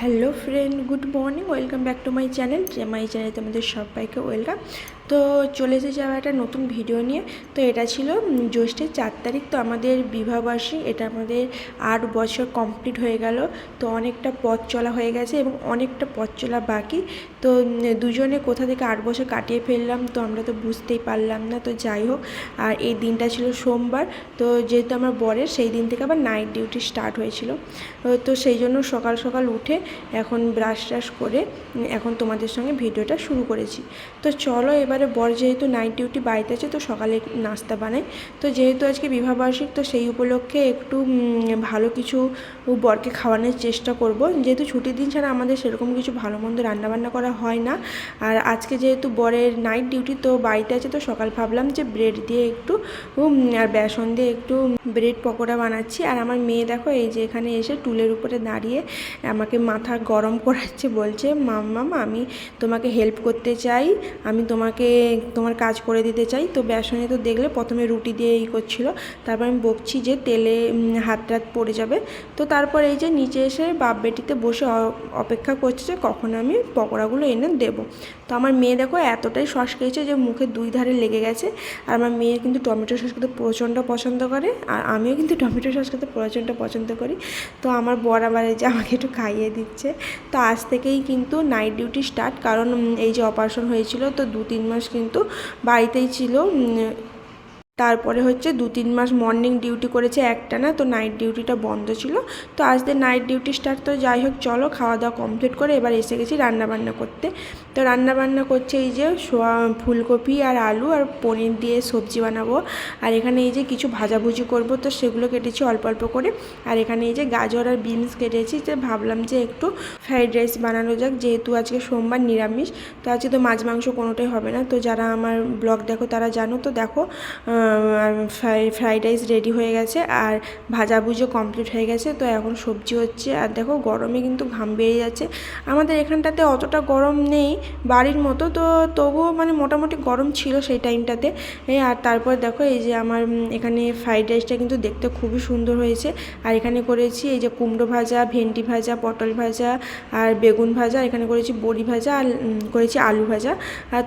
Hello friend good morning welcome back to my channel যে my চ্যানেলে তোমাদের সবাইকে ওয়েলকাম। তো চলে এসেছি আবার একটা নতুন ভিডিও নিয়ে। তো এটা ছিল জ্যৈষ্ঠের চার তারিখ। তো আমাদের বিবাহবার্ষিক, এটা আমাদের আট বছর কমপ্লিট হয়ে গেল। তো অনেকটা পথ চলা হয়ে গেছে এবং অনেকটা পথ চলা বাকি। তো দুজনে কোথা থেকে আট বছর কাটিয়ে ফেললাম, তো আমরা তো বুঝতেই পারলাম না। তো যাই হোক, আর এই দিনটা ছিল সোমবার। তো যেহেতু আমার বরের, সেই দিন থেকে আবার নাইট ডিউটি স্টার্ট হয়েছিল। তো সেই জন্য সকাল সকাল উঠে এখন ব্রাশ ট্রাশ করে এখন তোমাদের সঙ্গে ভিডিওটা শুরু করেছি। তো চলো এবারে বর যেহেতু নাইট ডিউটি বাড়িতে আছে, তো সকালে নাস্তা বানাই তো যেহেতু আজকে বিবাহবার্ষিক, তো সেই উপলক্ষে একটু ভালো কিছু বরকে খাওয়ানোর চেষ্টা করব। যেহেতু ছুটির দিন ছাড়া আমাদের সেরকম কিছু ভালো মন্দ রান্নাবান্না করা হয় না। আর আজকে যেহেতু বরের নাইট ডিউটি তো বাড়িতে আছে, তো সকাল ভাবলাম যে ব্রেড দিয়ে একটু আর বেসন দিয়ে একটু ব্রেড পকোড়া বানাচ্ছি। আর আমার মেয়ে দেখো, এই যে এখানে এসে টুলের উপরে দাঁড়িয়ে আমাকে মাথা গরম করাচ্ছে, বলছে মাম্মাম আমি তোমাকে হেল্প করতে চাই। আমি তোমাকে তোমার কাজ করে দিতে চাই। তো বেসনে তো দেখলে প্রথমে রুটি দিয়ে এই করছিল। তারপর আমি বকছি যে তেলে হাত টাত পড়ে যাবে। তো তারপর এই যে নিচে এসে বাপ বেটিতে বসে অপেক্ষা করছে যে কখন আমি পকোড়াগুলো এনে দেবো। তো আমার মেয়ে দেখো এতটাই সস খেয়েছে যে মুখে দুই ধারে লেগে গেছে। আর আমার মেয়ে কিন্তু টমেটো সস খেতে প্রচণ্ড পছন্দ করে। আর আমিও কিন্তু টমেটো সস খেতে প্রচণ্ড পছন্দ করি। তো আমার বর আবার এই যে আমাকে একটু খাইয়ে দিচ্ছে। তো আজ থেকেই কিন্তু নাইট ডিউটি স্টার্ট কারণ এই যে অপারেশন হয়েছিল, তো দু তিন মাস কিন্তু বাড়িতেই ছিল তারপরে হচ্ছে দু তিন মাস মর্নিং ডিউটি করেছে একটানা তো নাইট ডিউটিটা বন্ধ ছিল। তো আজকে নাইট ডিউটি স্টার্ট তো যাই হোক, চলো খাওয়া দাওয়া কমপ্লিট করে এবার এসে গেছি রান্নাবান্না করতে। তো রান্নাবান্না করছে এই যে সোয়া, ফুলকপি আর আলু আর পনির দিয়ে সবজি বানাবো। আর এখানে এই যে কিছু ভাজাভুজি করব, তো সেগুলো কেটেছি অল্প অল্প করে। আর এখানে এই যে গাজর আর বিনস কেটেছি যে ভাবলাম যে একটু ফ্রাইড রাইস বানানো যাক, যেহেতু আজকে সোমবার নিরামিষ। তো আজকে তো মাছ মাংস কোনোটাই হবে না। তো যারা আমার ব্লগ দেখো তারা জানো, তো দেখো ফ্রাইড রাইস রেডি হয়ে গেছে আর ভাজা ভাজাভুজো কমপ্লিট হয়ে গেছে। তো এখন সবজি হচ্ছে আর দেখো গরমে কিন্তু ঘাম বেরিয়ে যাচ্ছে। আমাদের এখানটাতে অতটা গরম নেই বাড়ির মতো, তো তবুও মানে মোটামুটি গরম ছিল সেই টাইমটাতে আর তারপর দেখো এই যে আমার এখানে ফ্রাইড রাইসটা কিন্তু দেখতে খুবই সুন্দর হয়েছে। আর এখানে করেছি এই যে কুমড়ো ভাজা, ভেন্ডি ভাজা, পটল ভাজা আর বেগুন ভাজা, এখানে করেছি বড়ি ভাজা আর করেছি আলু ভাজা।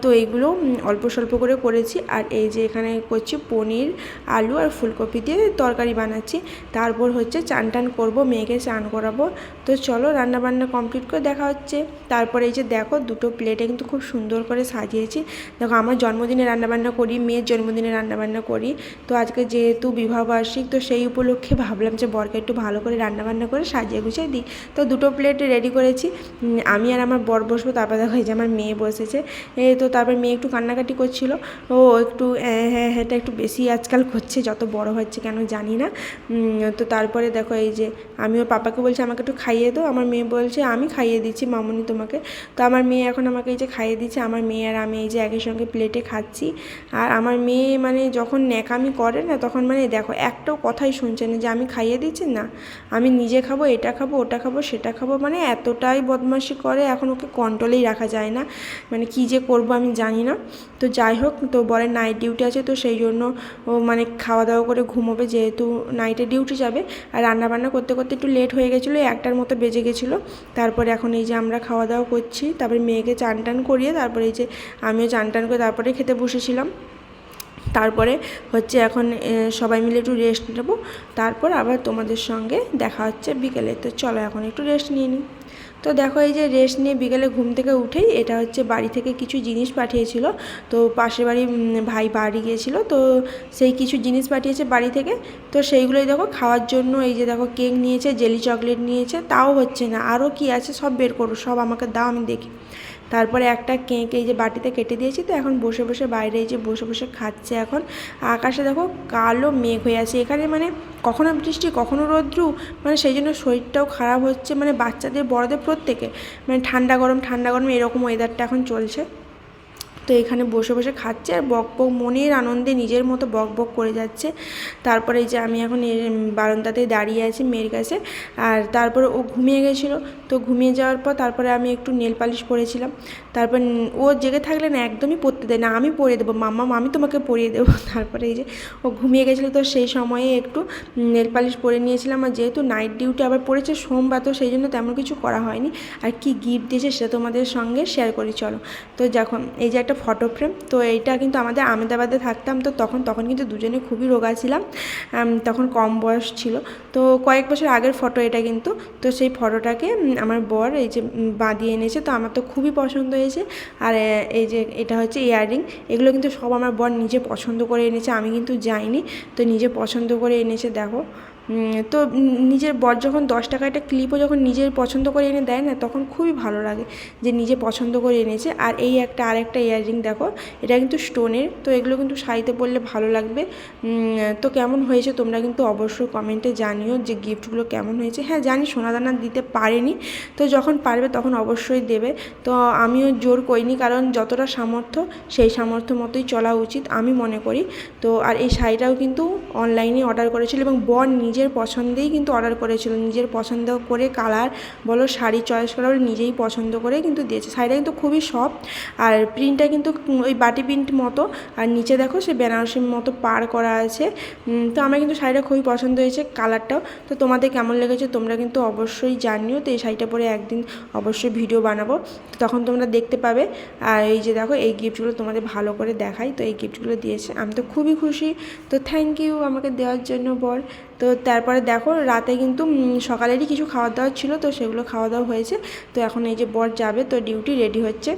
তো এইগুলো অল্প স্বল্প করে করেছি। আর এই যে এখানে করছি পনির, আলু আর ফুলকপি দিয়ে তরকারি বানাচ্ছি। তারপর হচ্ছে চান টান করব, মেয়েকে চান করাবো। তো চলো রান্না বান্না কমপ্লিট করে দেখা হচ্ছে। তারপরে এই যে দেখো, দুটো প্লেটে কিন্তু খুব সুন্দর করে সাজিয়েছি। দেখো, আমার জন্মদিনে রান্নাবান্না করি, মেয়ের জন্মদিনে রান্নাবান্না করি। তো আজকে যেহেতু বিবাহবার্ষিক তো সেই উপলক্ষে ভাবলাম যে বরকে একটু ভালো করে রান্নাবান্না করে সাজিয়ে গুছিয়ে দিই। তো দুটো প্লেট রেডি করেছি। আমি আর আমার বর বসবো, তারপর দেখো এই যে আমার মেয়ে বসেছে। তো তারপর মেয়ে একটু কান্নাকাটি করছিল। ও একটু হ্যাঁ হ্যাঁ হ্যাঁটা একটু বেশি আজকাল করছে যত বড় হচ্ছে কেন জানি না। তো তারপরে দেখো এই যে আমি ওর পাপাকে বলছি, আমাকে একটু খাইয়ে দাও। আমার মেয়ে বলছে, আমি খাইয়ে দিচ্ছি মামুনি তোমাকে। তো আমার মেয়ে এখন আমাকে এই যে খাইয়ে দিচ্ছে, আমার মেয়ে আর আমি এই যে একই সঙ্গে প্লেটে খাচ্ছি। আর আমার মেয়ে মানে যখন ন্যাকামি করে না, তখন মানে দেখো একটাও কথাই শুনছে না যে, আমি খাইয়ে দিচ্ছি না, আমি নিজে খাব, এটা খাব, ওটা খাব, সেটা খাব। মানে এতটাই বদমাশি করে, এখন ওকে কন্ট্রোলেই রাখা যায় না। মানে কী যে করব আমি জানি না। তো যাই হোক, তো বরের নাইট ডিউটি আছে, তো সেই জন্য ও মানে খাওয়া দাওয়া করে ঘুমোবে যেহেতু নাইটে ডিউটি যাবে। আর রান্নাবান্না করতে করতে একটু লেট হয়ে গেছিল একটার মতো বেজে গেছিল। তারপরে এখন এই যে আমরা খাওয়া দাওয়া করছি, তারপরে মেয়েকে চান টান করিয়ে তারপরে এই যে আমিও চান টান করে তারপরে খেতে বসেছিলাম। তারপরে হচ্ছে এখন সবাই মিলে একটু রেস্ট নেব। তারপর আবার তোমাদের সঙ্গে দেখা হচ্ছে বিকেলে। তো চলো এখন একটু রেস্ট নিয়ে নিই। তো দেখো এই যে রেস্ট নিয়ে বিকেলে ঘুম থেকে উঠেই এটা হচ্ছে বাড়ি থেকে কিছু জিনিস পাঠিয়েছিল। তো পাশের বাড়ি ভাই বাড়ি গিয়েছিল, তো সেই কিছু জিনিস পাঠিয়েছে বাড়ি থেকে। তো সেইগুলোই দেখো খাওয়ার জন্য এই যে দেখো কেক নিয়েছে, জেলি চকলেট নিয়েছে, তাও হচ্ছে না। আরও কি আছে সব বের করো, সব আমাকে দাও, আমি দেখি। তারপরে একটা কেক এই যে বাটিতে কেটে দিয়েছি তো এখন বসে বসে বাইরে এই যে বসে বসে খাচ্ছে এখন। আকাশে দেখো কালো মেঘ হয়ে আছে। এখানে মানে কখনো বৃষ্টি, কখনো রৌদ্রু মানে সেই জন্য শরীরটাও খারাপ হচ্ছে। মানে বাচ্চাদের, বড়দের প্রত্যেকে। মানে ঠান্ডা গরম ঠান্ডা গরম এরকম ওয়েদারটা এখন চলছে। তো এখানে বসে বসে খাচ্ছে আর বক বক মনের আনন্দে নিজের মতো বক বক করে যাচ্ছে। তারপরে এই যে আমি এখন এর বারান্দাতেই দাঁড়িয়ে আছি মেয়ের কাছে। আর তারপরে ও ঘুমিয়ে গেছিল। তো ঘুমিয়ে যাওয়ার পর তারপরে আমি একটু নেল পালিশ পরেছিলাম। তারপর ও জেগে থাকলে না একদমই পরতে দেয় না, আমি পরিয়ে দেবো। মাম্মা, আমি তোমাকে পরিয়ে দেবো। তারপরে এই যে ও ঘুমিয়ে গেছিল তো সেই সময়ে একটু নেল পালিশ পরে নিয়েছিলাম। আর যেহেতু নাইট ডিউটি আবার পড়েছে, সোমবার তো সেই জন্য তেমন কিছু করা হয়নি। আর কি গিফট দিয়েছে সেটা তোমাদের সঙ্গে শেয়ার করি, চলো। তো যখন এই যে একটা ফটো ফ্রেম তো এইটা কিন্তু আমাদের আমেদাবাদে থাকতাম, তো তখন তখন কিন্তু দুজনে খুবই রোগা ছিলাম তখন কম বয়স ছিল। তো কয়েক বছর আগের ফটো এটা কিন্তু, তো সেই ফটোটাকে আমার বর এই যে বাঁধিয়ে এনেছে, তো আমার তো খুবই পছন্দ হয়েছে। আর এই যে, এটা হচ্ছে ইয়াররিং, এগুলো কিন্তু সব আমার বর নিজে পছন্দ করে এনেছে, আমি কিন্তু যাইনি, তো নিজে পছন্দ করে এনেছে, দেখো। তো নিজের বর যখন দশ টাকা একটা ক্লিপও যখন নিজের পছন্দ করে এনে দেয় না, তখন খুবই ভালো লাগে যে নিজে পছন্দ করে এনেছে। আর এই একটা আর আরেকটা ইয়াররিং দেখো, এটা কিন্তু স্টোনের তো এগুলো কিন্তু শাড়িতে পরলে ভালো লাগবে। তো কেমন হয়েছে তোমরা কিন্তু অবশ্যই কমেন্টে জানিও যে গিফটগুলো কেমন হয়েছে। হ্যাঁ জানি সোনাদানা দিতে পারেনি, তো যখন পারবে তখন অবশ্যই দেবে। তো আমিও জোর করিনি, কারণ যতটা সামর্থ্য সেই সামর্থ্য মতোই চলা উচিত, আমি মনে করি। তো আর এই শাড়িটাও কিন্তু অনলাইনে অর্ডার করেছিল এবং বর নিজের পছন্দেই কিন্তু অর্ডার করেছিল। নিজের পছন্দ করে কালার বলো শাড়ি চয়েস করা বলো নিজেই পছন্দ করে কিন্তু দিয়েছে। শাড়িটা কিন্তু খুবই সফট আর প্রিন্টটা কিন্তু ওই বাটি প্রিন্ট মতো। আর নিচে দেখো সে বেনারসির মতো পার করা আছে। তো আমার কিন্তু শাড়িটা খুবই পছন্দ হয়েছে কালারটাও তো তোমাদের কেমন লেগেছে তোমরা কিন্তু অবশ্যই জানিও। তো এই শাড়িটা পরে একদিন অবশ্যই ভিডিও বানাবো। তো তখন তোমরা দেখতে পাবে। আর এই যে দেখো, এই গিফটগুলো তোমাদের ভালো করে দেখাই। তো এই গিফটগুলো দিয়েছে। আমি তো খুবই খুশি। তো থ্যাংক ইউ আমাকে দেওয়ার জন্য বল। তো তারপরে দেখো রাতে কিন্তু সকালেরই কিছু খাওয়া দাওয়া ছিল, তো সেগুলো খাওয়া দাওয়া হয়েছে। তো এখন এই যে বর যাবে, তো ডিউটি রেডি হচ্ছে।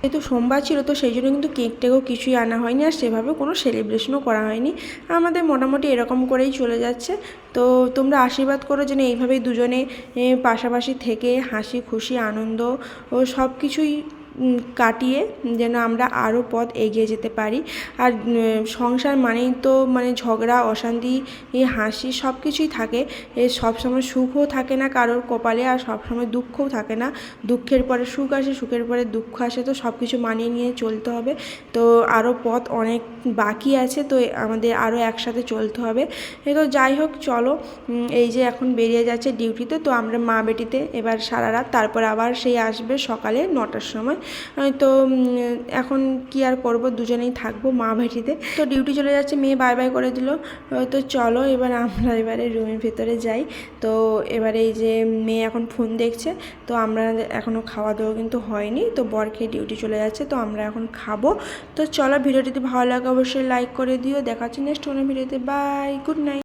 যেহেতু সোমবার ছিল, তো সেই জন্য কিন্তু কেক টেকও কিছুই আনা হয়নি, আর সেভাবে কোনো সেলিব্রেশনও করা হয়নি। আমাদের মোটামুটি এরকম করেই চলে যাচ্ছে। তো তোমরা আশীর্বাদ করো যেন এইভাবেই দুজনে পাশাপাশি থেকে হাসি খুশি আনন্দ ও সব কিছুই কাটিয়ে যেন আমরা আরও পথ এগিয়ে যেতে পারি। আর সংসার মানেই তো মানে ঝগড়া, অশান্তি হাসি সব কিছুই থাকে। এ সবসময় সুখও থাকে না কারোর কপালে আর সবসময় দুঃখও থাকে না। দুঃখের পরে সুখ আসে, সুখের পরে দুঃখ আসে। তো সব কিছু মানিয়ে নিয়ে চলতে হবে। তো আরও পথ অনেক বাকি আছে। তো আমাদের আরও একসাথে চলতে হবে। তো যাই হোক, চলো। এই যে এখন বেরিয়ে যাচ্ছে ডিউটিতে, তো আমরা মা বেটিতে এবার সারা রাত। তারপর আবার সেই আসবে সকালে নটার সময়। তো এখন কি আর করব? দুজনেই থাকব, মা বেটিতে তো ডিউটি চলে যাচ্ছে, মেয়ে বাই বাই করে দিল। তো চলো, এবার আমরা এবারে রুমের ভেতরে যাই। তো এবারে এই যে মেয়ে এখন ফোন দেখছে, তো আমরা এখনও খাওয়া দাওয়া কিন্তু হয়নি। তো বর খেয়ে ডিউটি চলে যাচ্ছে, তো আমরা এখন খাব। তো চলো, ভিডিওটি যদি ভালো লাগে, অবশ্যই লাইক করে দিও। দেখা হচ্ছে নেক্সট কোনো ভিডিওতে বাই গুড নাইট